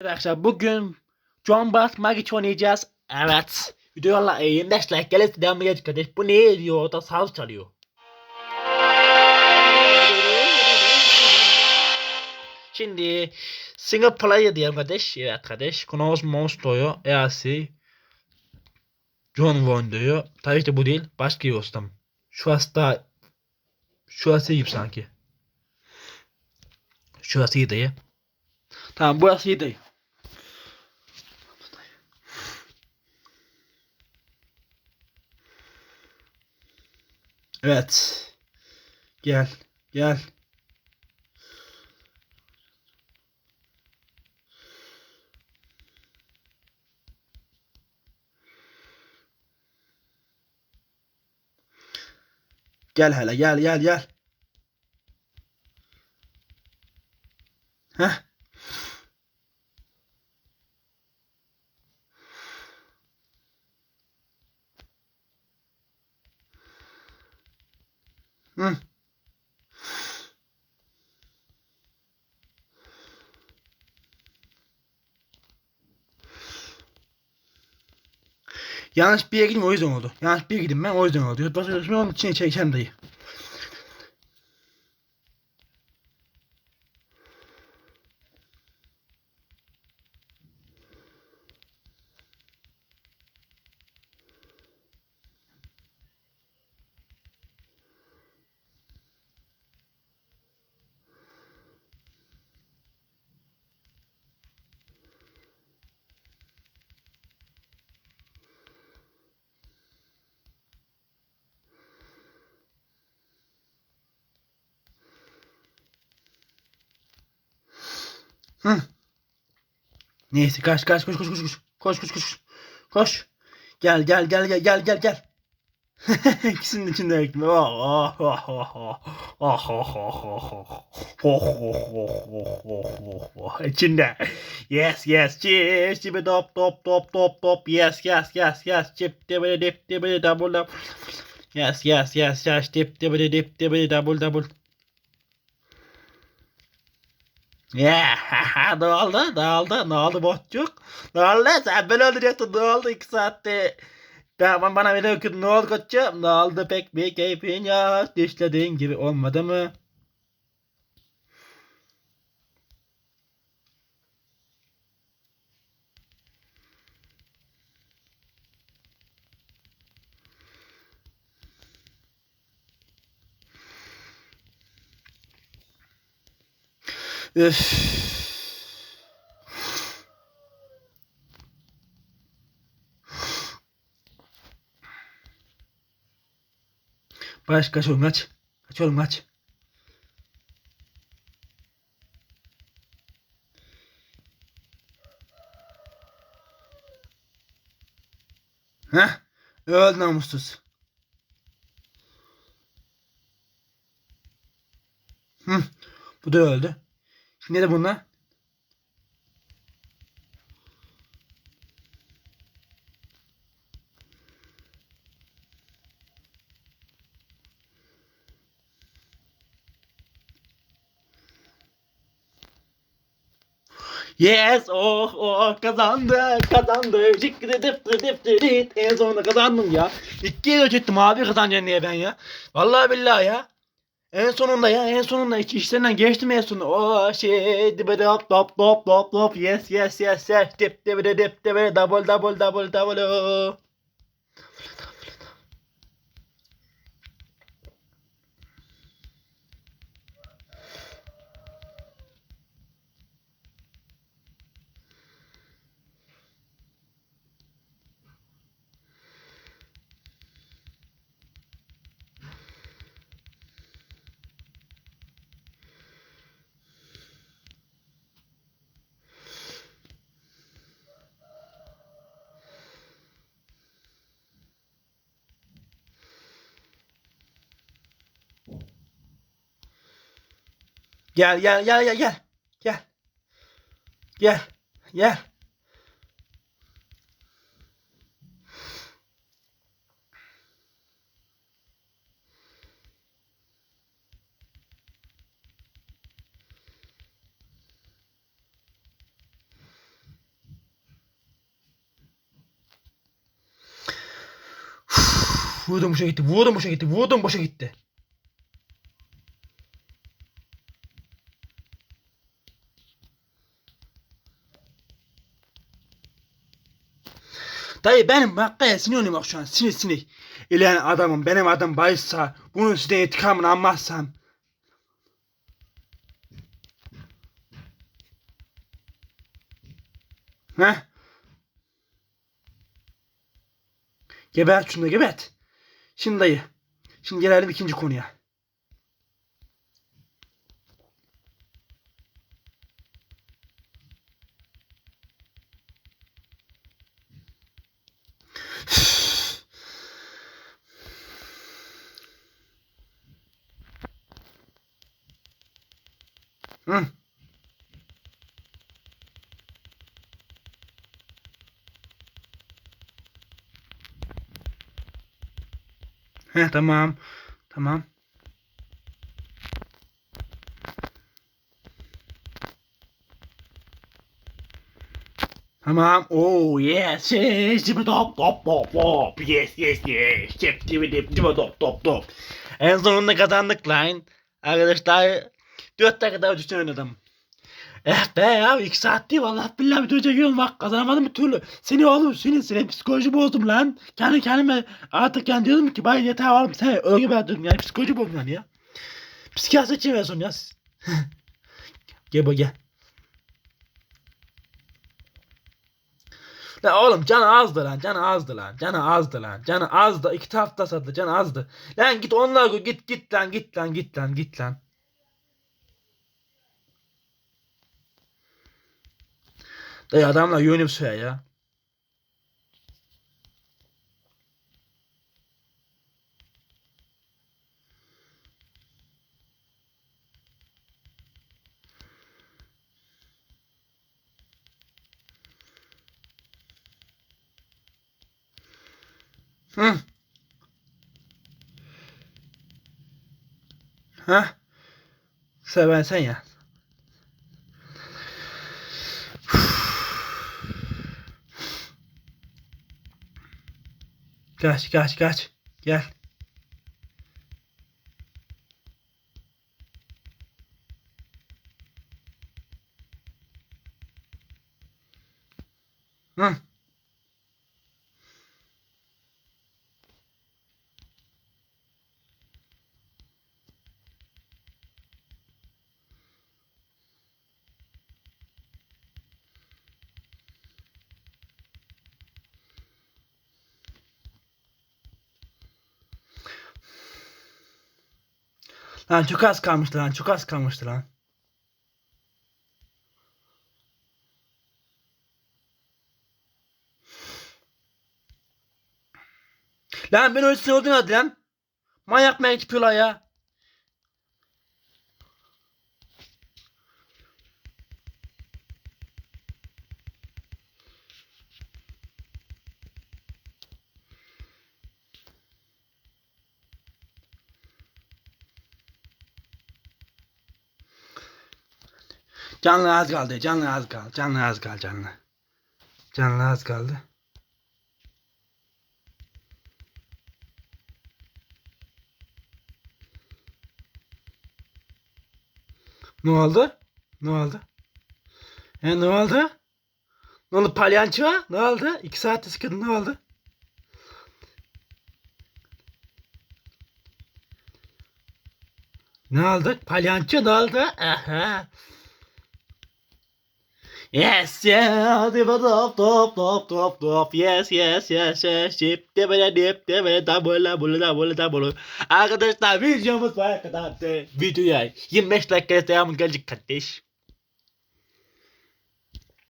Arkadaşlar bugün John Bass Magic oynayacağız. Evet. Videolarla e, 25 like gelirse devam edeceğiz kardeş. Bu ne diyor orada saz çalıyor. Şimdi single player diyelim kardeş. Evet kardeş. Konos Monsto'yu EAC John Wayne diyor. Tabii ki bu değil. Başka yostam. Şurası da Şurası iyi sanki. Şurası iyi değil. Tamam burası iyi değil. Evet. Gel. Gel. Gel hele gel gel gel. Heh. Hı. Yanlış bir yere gittim o yüzden oldu. Yanlış bir yere gittim ben o yüzden oldu. Bir onun içine çekeceğim dayı. Hı. Neyse kaç kaç koş koş koş koş. Koş koş koş. Koş. Gel gel gel gel gel gel gel. İkisinin içinde. Oh oh oh oh oh. Oh oh oh oh oh. Oh oh oh oh oh oh. İçinde. Yes yes cheers. Çipi top top top top top. Yes yes yes yes. Çip dibidi dip dibidi double double. Yes yes yes yes. Dip dibidi dip dibidi double double. Yeah, ne oldu? Ne oldu? Ne oldu botçuk? Ne oldu? Sen beni öldürecektin. Ne oldu iki saatte? Tamam bana beni okudun. Ne oldu koçum? Ne oldu pek bir keyfin ya? Düşlediğin gibi olmadı mı? Üf. Baş kaç oğlum kaç. Kaç oğlum kaç. Heh. Öl namussuz. Hı. Bu da öldü. Ne de bunlar? Yes, oh, oh, kazandı, kazandı. Şıkkıdı dıftı dıftı dit. En sonunda kazandım ya. İki yıl çektim abi kazanacaksın diye ben ya. Vallahi billahi ya. En sonunda ya en sonunda iç işlerinden geçtim en sonunda. O şey dibe dop dop dop dop dop yes yes yes yes. Dip dibe dip dibe double double double double Gel gel gel gel gel. Gel. Gel. Gel. Vurdum boşa gitti. Vurdum boşa gitti. Vurdum boşa gitti. Dayı benim hakkaya sinirliyim bak şu an. Sinir sinir. İleyen adamım benim adım Bayışsa bunun sizden intikamını almazsam. Heh. Gebert şunu gebert. Şimdi dayı. Şimdi gelelim ikinci konuya. Hı. He tamam. Tamam. Tamam. Oh yes. Dibi top top top top. Yes yes yes. Dip dibi dip dibi top top top. En sonunda kazandık lan. Arkadaşlar 4 dakikada ödüşten oynadım. Eh be ya 2 saat değil vallahi billahi bir dönecek yiyorum bak kazanamadım bir türlü. Seni oğlum senin senin psikoloji bozdum lan. Kendi kendime artık yani diyordum ki bay yeter oğlum sen öyle ben dedim yani psikoloji bozdum yani ya. Psikiyatri son ya. gel bak gel. La oğlum canı azdı lan canı azdı lan canı azdı lan canı azdı iki tarafta satıldı canı azdı. Lan git onlar git git lan git lan git lan git lan. Dayı adamla yönüm söyle ya. Hı. Ha? Seven sen ya. Kaç kaç kaç. Gel. Hı. Lan çok az kalmıştı lan çok az kalmıştı lan. Lan ben öyle oldun hadi lan. Manyak manyak yapıyorlar ya. Canlı az kaldı. Canlı az kaldı. Canlı az kaldı canlı. Canlı az kaldı. Ne oldu? Ne oldu? He ne oldu? Ne oldu palyanço? Ne oldu? İki saatte sıkıldın ne oldu? Ne oldu? Palyanço ne oldu? Aha. Yes, yeah, hadi top top top top top yes yes yes yes dip dip dip dip double double double double Arkadaşlar videomuz bu kadar Videoya 25 dakika devamı gelecek kardeş